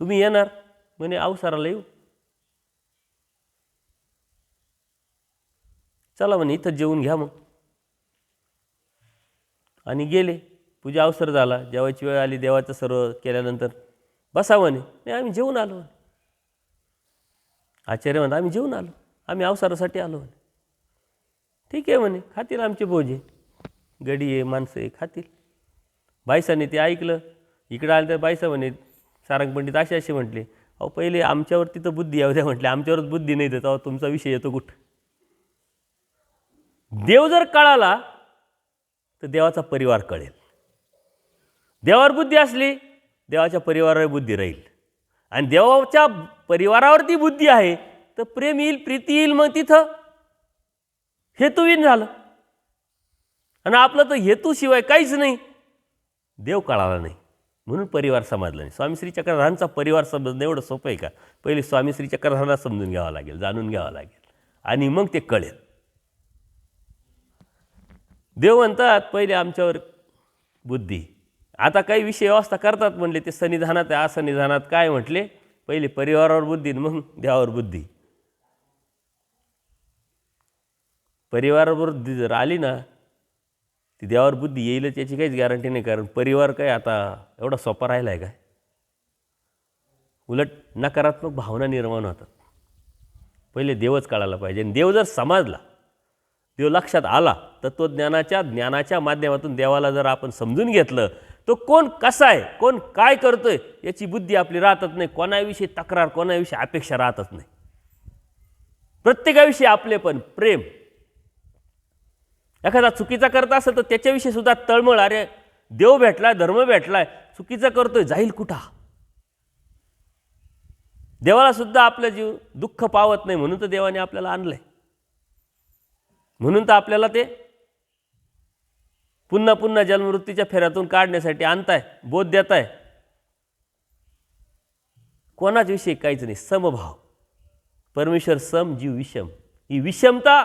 तुम्ही येणार? म्हणे अवसाराला येऊ. चला म्हणे इथं जेवून घ्या मग. आणि गेले. पूजा अवसर झाला. जेवायची वेळ आली. देवाचं सर्व केल्यानंतर बसा म्हणे. नाही आम्ही जेवून आलो म्हणे. आचार्य म्हणतात आम्ही जेवून आलो. आम्ही अवसारासाठी आलो म्हणे. ठीक आहे म्हणे. खातील आमचे भोजे. गडी आहे माणसं आहे खातील. बायसाने ते ऐकलं. इकडं आलं तर बायसा म्हणे सारंग पंडित असे असे म्हटले अहो पहिले आमच्यावरती तर बुद्धी येऊ द्या म्हटले आमच्यावरच बुद्धी नाही देत अहो तुमचा विषय येतो कुठं? देव जर कळाला तर देवाचा परिवार कळेल. देवावर बुद्धी असली देवाच्या परिवारावर बुद्धी राहील. आणि देवाच्या परिवारावरती बुद्धी आहे तर प्रेम येईल प्रीती येईल मग तिथं हेतुहीन झालं. आणि आपलं तर हेतूशिवाय काहीच नाही. देव कळाला नाही. म्हणून परिवार समजला नाही. स्वामी श्री चक्रधरांचा परिवार समजणं एवढं सोपं आहे का? पहिले स्वामी श्री चक्रधरांना समजून घ्यावं लागेल जाणून घ्यावं लागेल. आणि मग ते कळेल. देव म्हणतात पहिले आमच्यावर बुद्धी. आता काही विषय व्यवस्था करतात म्हणले ते सन्निधानात आहे असन्निधानात काय म्हटले? पहिले परिवारावर बुद्धी मग देवावर बुद्धी. परिवारावर बुद्धी जर आली ना ती देवावर बुद्धी येईलच याची काहीच गॅरंटी नाही. कारण परिवार काय आता एवढा सोपा राहिला आहे काय? उलट नकारात्मक भावना निर्माण होतात. पहिले देवच कळायला पाहिजे. आणि देव जर समाजला देव लक्षात आला तत्त्वज्ञानाच्या ज्ञानाच्या माध्यमातून देवाला जर आपण समजून घेतलं तो कोण कसा आहे कोण काय करतो आहे याची बुद्धी आपली राहतच नाही. कोणाविषयी तक्रार कोणाविषयी अपेक्षा राहतच नाही. प्रत्येकाविषयी आपले पण प्रेम एखादा चुकीचा करत असेल तर त्याच्याविषयी सुद्धा तळमळ अरे देव भेटलाय धर्म भेटलाय चुकीचा करतोय जाईल कुठा? देवाला सुद्धा आपलं जीव दुःख पावत नाही म्हणून तर देवाने आपल्याला आणलंय. म्हणून तर आपल्याला ते पुन्हा पुन्हा जन्मवृत्तीच्या फेऱ्यातून काढण्यासाठी आणताय बोध देताय. कोणाच विषयी काहीच नाही समभाव. परमेश्वर सम जीव विषम. ही विषमता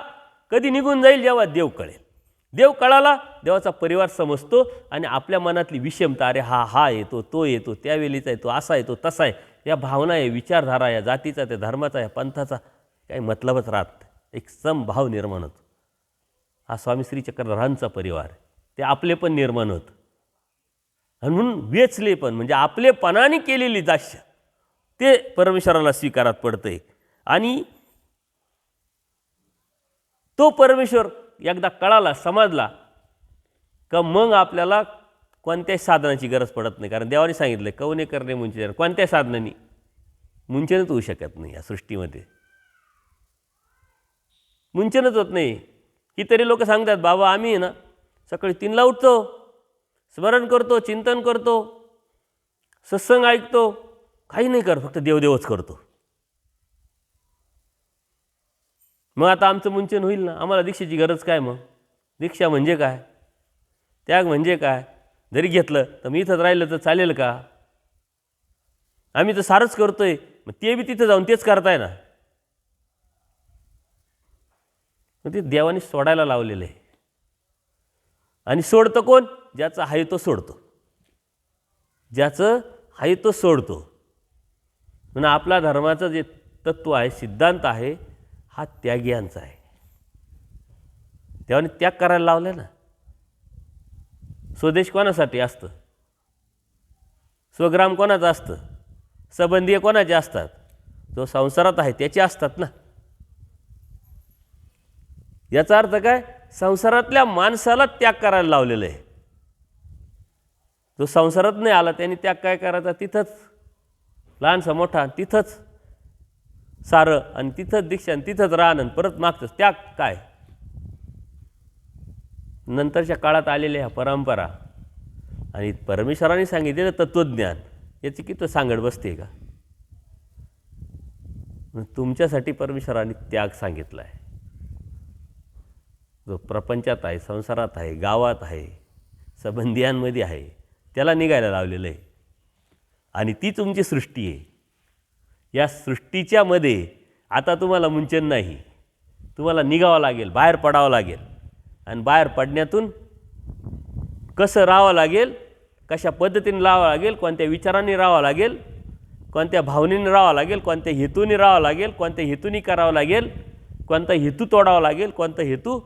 कधी निघून जाईल जेव्हा देव कळेल. देव कळाला देवाचा परिवार समजतो आणि आपल्या मनातली विषमता अरे हा हा येतो तो येतो त्यावेळीचा येतो असा येतो तसा आहे. या भावना आहे विचारधारा या जातीचा त्या धर्माचा या पंथाचा काही मतलबच राहत एक समभाव निर्माण होतो. हा स्वामी श्री चक्रधरांचा परिवार ते आपले पण निर्माण होतं. आणि म्हणून वेचले पण म्हणजे आपलेपणाने केलेली दास्य ते परमेश्वराला स्वीकारात पडतंय. आणि तो परमेश्वर एकदा कळाला समजला का मग आपल्याला कोणत्याही साधनाची गरज पडत नाही. कारण देवाने सांगितलं कवने करणे मुंचे कोणत्याही साधनांनी मुंचनच होऊ शकत नाही या सृष्टीमध्ये. मुंचनच होत नाही. ही तरी लोक सांगतात बाबा आम्ही ना सकाळी तीनला उठतो स्मरण करतो चिंतन करतो सत्संग ऐकतो काही नाही कर फक्त देवदेवच करतो. मग आता आमचं मुंचन होईल ना? आम्हाला दीक्षेची गरज काय मग? दीक्षा म्हणजे काय? त्याग म्हणजे काय? जरी घेतलं तर मी इथंच राहिलं तर चालेल का? आम्ही तर सारंच आहे मग ते बी तिथं जाऊन तेच करताय ना? मग ते देवाने सोडायला लावलेलं आहे. आणि सोडतं कोण? ज्याचा आहे तो सोडतो. ज्याचं आहे तो सोडतो. म्हणून आपला धर्माचं जे तत्त्व आहे सिद्धांत आहे हा त्यागियांचा आहे. देवाने त्याग करायला लावले ना. स्वदेश कोणासाठी असतं? स्वग्राम कोणाचं असतं? संबंधीय कोणाचे असतात? जो संसारात आहे त्याचे असतात ना. याचा अर्थ काय? संसारातल्या माणसाला त्याग करायला लावलेलं आहे. जो संसारात नाही आला त्याने त्याग काय करायचा? तिथंच. लहानसा मोठा तिथंच. सारं आणि तिथंच दीक्षा आणि तिथंच राहणं आणि परत मागतंच त्याग काय? नंतरच्या काळात आलेल्या ह्या परंपरा आणि परमेश्वराने सांगितलेलं तत्त्वज्ञान याची किती सांगड बसते का? तुमच्यासाठी परमेश्वराने त्याग सांगितला आहे जो प्रपंचात आहे संसारात आहे गावात आहे संबंधियांमध्ये आहे त्याला निघायला लावलेलं आहे. आणि ती तुमची सृष्टी आहे. या सृष्टीच्या मध्ये आता तुम्हाला मुंचन नाही. तुम्हाला निघावं लागेल बाहेर पडावं लागेल. आणि बाहेर पडण्यातून कसं राहावं लागेल कशा पद्धतीने राहावं लागेल कोणत्या विचारांनी राहावं लागेल कोणत्या भावनेने राहावं लागेल कोणत्या हेतूने राहावं लागेल कोणत्या हेतूने करावं लागेल कोणता हेतू तोडावा लागेल कोणता हेतू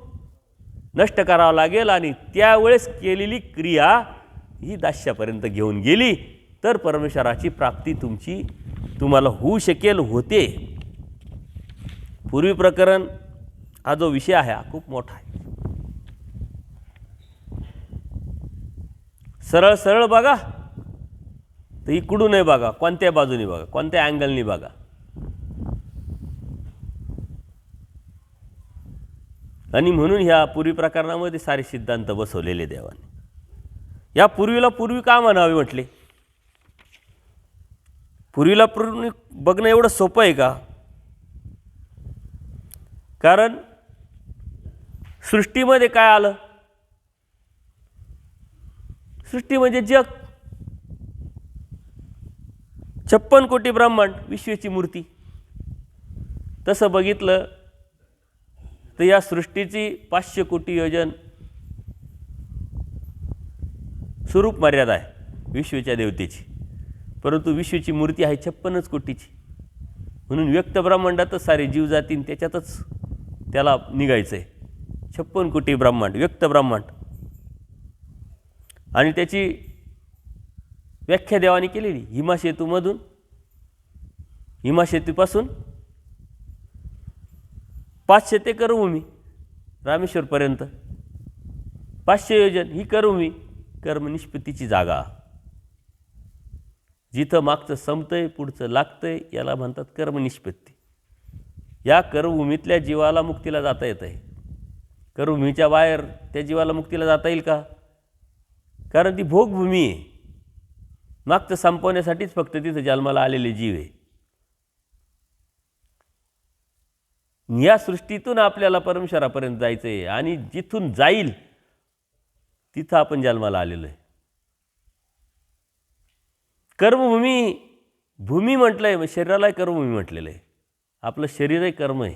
नष्ट करावा लागेल. आणि त्यावेळेस केलेली क्रिया ही दास्यापर्यंत घेऊन गेली तर परमेश्वराची प्राप्ती तुमची तुम्हाला होऊ शकेल होते. पूर्वी प्रकरण हा जो विषय आहे हा खूप मोठा आहे. सरळ सरळ बघा. तर इकडूनही बघा कोणत्या बाजूने बघा कोणत्या अँगलनी बघा. आणि म्हणून ह्या पूर्वी प्रकरणामध्ये सारे सिद्धांत बसवलेले देवाने. या पूर्वीला पूर्वी का म्हणावे म्हटले? पूर्वीला पूर्वी बघणं एवढं सोपं आहे का? कारण सृष्टीमध्ये काय आलं? सृष्टी म्हणजे जग. छप्पन कोटी ब्रह्मांड विश्वेची मूर्ती. तसं बघितलं तर या सृष्टीची पाचशे कोटी योजन स्वरूप मर्यादा आहे विश्वेच्या देवतेची. परंतु विश्वची मूर्ती आहे छप्पनच कोटीची. म्हणून व्यक्त ब्रह्मांडातच सारे जीव जातीन त्याच्यातच त्याला निघायचं आहे छप्पन कोटी ब्रह्मांड व्यक्त ब्रह्मांड. आणि त्याची व्याख्या देवाने केलेली हिमासेतूमधून हिमासेतूपासून पाचशे ते कर्मभूमी रामेश्वरपर्यंत. पाचशे योजन ही कर्मभूमी कर्मनिष्पत्तीची जागा. जिथं मागचं संपतंय पुढचं लागतंय याला म्हणतात कर्मनिष्पत्ती. या कर्मभूमीतल्या जीवाला मुक्तीला जाता येत आहे कर्मभूमीच्या बाहेर त्या जीवाला मुक्तीला जाता येईल का? कारण ती भोगभूमी आहे. मागचं संपवण्यासाठीच फक्त तिथं जन्माला आलेले जीव आहे. या सृष्टीतून आपल्याला परमेश्वरापर्यंत जायचं आहे आणि जिथून जाईल तिथं आपण जन्माला आलेलो आहे. कर्मभूमी भूमी म्हटलं आहे शरीरालाही कर्मभूमी म्हटलेलं आहे. आपलं शरीरही कर्म आहे.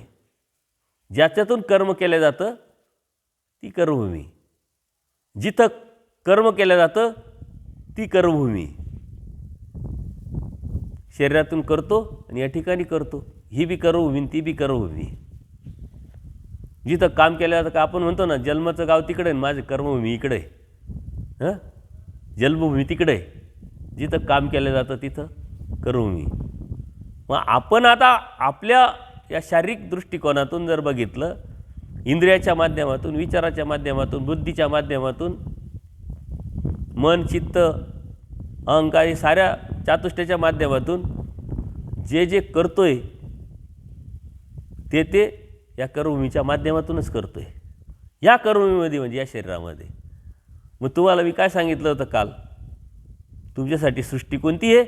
ज्याच्यातून कर्म केलं जातं ती कर्मभूमी. जिथं कर्म केलं जातं ती कर्मभूमी. शरीरातून करतो आणि या ठिकाणी करतो. ही बी कर्मभूमी ती बी कर्मभूमी. जिथं काम केलं जातं का आपण म्हणतो ना जन्माचं गाव तिकडे आहे माझं कर्मभूमी इकडे आहे. हां? जन्मभूमी तिकडे आहे. जिथं काम केलं जातं तिथं कर्मभूमी मग आपण आता आपल्या या शारीरिक दृष्टिकोनातून जर बघितलं इंद्रियाच्या माध्यमातून विचाराच्या माध्यमातून बुद्धीच्या माध्यमातून मन चित्त अहंकार हे साऱ्या चातुष्ट्याच्या माध्यमातून जे जे करतो आहे ते ते या कर्मभूमीच्या माध्यमातूनच करतो आहे या कर्मभूमीमध्ये म्हणजे या शरीरामध्ये. मग तुम्हाला मी काय सांगितलं होतं काल? तुमच्यासाठी सृष्टी कोणती आहे?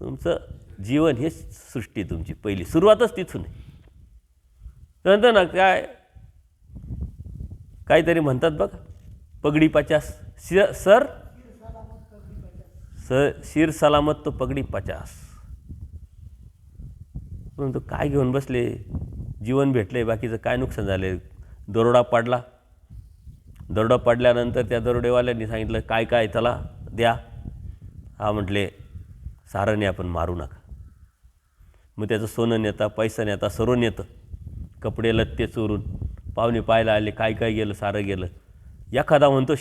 तुमचं जीवन हे सृष्टी तुमची. पहिली सुरुवातच तिथून आहे. म्हणतो ना काय? काहीतरी म्हणतात बघ. पगडी पचास. शिर सर? स शिर सलामत तो पगडी पचास. परंतु काय घेऊन बसले? जीवन भेटले बाकीचं काय नुकसान झाले दरोडा पाडला. दरोडा पडल्यानंतर त्या दरोडेवाल्यांनी सांगितलं काय काय त्याला द्या. हा म्हटले सारं आपण मारू नका. मग त्याचं सोनं नेता पैसा नेता सर्व नेतं कपडे लत्ते चोरून पाहुणे पाहायला आले काय काय गेलं सारं गेलं. एखादा म्हणतो